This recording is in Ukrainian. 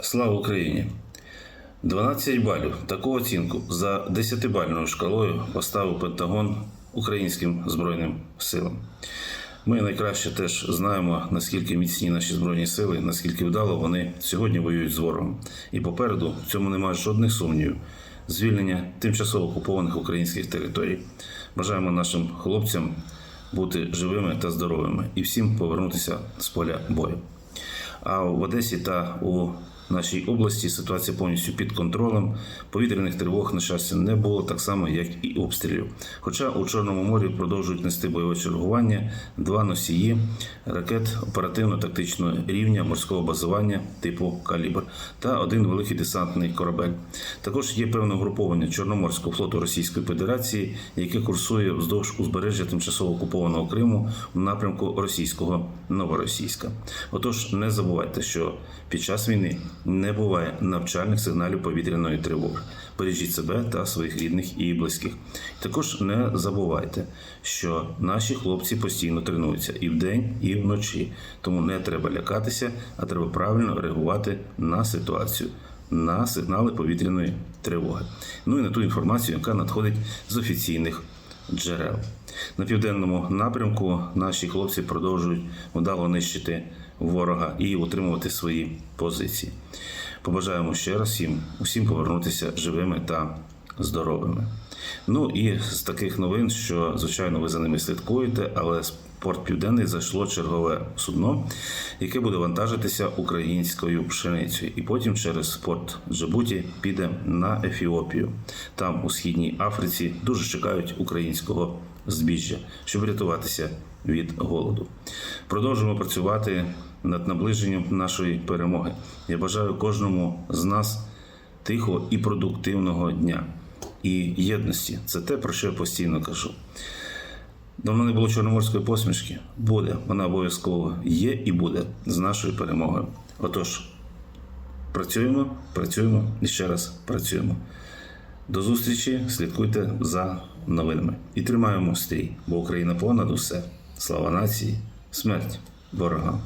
Слава Україні! 12 балів. Таку оцінку за 10-бальною шкалою поставив Пентагон українським Збройним силам. Ми найкраще теж знаємо, наскільки міцні наші збройні сили, наскільки вдало вони сьогодні воюють з ворогом. І попереду в цьому немає жодних сумнівів. Звільнення тимчасово окупованих українських територій. Бажаємо нашим хлопцям бути живими та здоровими і всім повернутися з поля бою. А в Одесі та у нашій області ситуація повністю під контролем. Повітряних тривог, на щастя, не було так само, як і обстрілів. Хоча у Чорному морі продовжують нести бойове чергування два носії ракет оперативно-тактичного рівня морського базування типу Калібр та один великий десантний корабель. Також є певне угруповання Чорноморського флоту Російської Федерації, яке курсує вздовж узбережжя тимчасово окупованого Криму в напрямку російського Новоросійська. Отож, не забувайте, що під час війни не буває навчальних сигналів повітряної тривоги. Бережіть себе та своїх рідних і близьких. Також не забувайте, що наші хлопці постійно тренуються і вдень, і вночі. Тому не треба лякатися, а треба правильно реагувати на ситуацію. На сигнали повітряної тривоги. Ну і на ту інформацію, яка надходить з офіційних джерел. На південному напрямку наші хлопці продовжують вдало нищити ворога і утримувати свої позиції. Побажаємо ще раз їм усім повернутися живими та здоровими. Ну і з таких новин, що звичайно ви за ними слідкуєте, але з порт Південний зайшло чергове судно, яке буде вантажитися українською пшеницею, і потім через порт Джибуті піде на Ефіопію. Там у східній Африці дуже чекають українського збіжжя, щоб рятуватися від голоду. Продовжуємо працювати над наближенням нашої перемоги. Я бажаю кожному з нас тихого і продуктивного дня. І єдності це те, про що я постійно кажу. Давно не було чорноморської посмішки. Буде, вона обов'язково є і буде з нашою перемогою. Отож, працюємо, працюємо і ще раз працюємо. До зустрічі, слідкуйте за новинами і тримаємо стрій, бо Україна понад усе. Слава нації, смерть ворогам.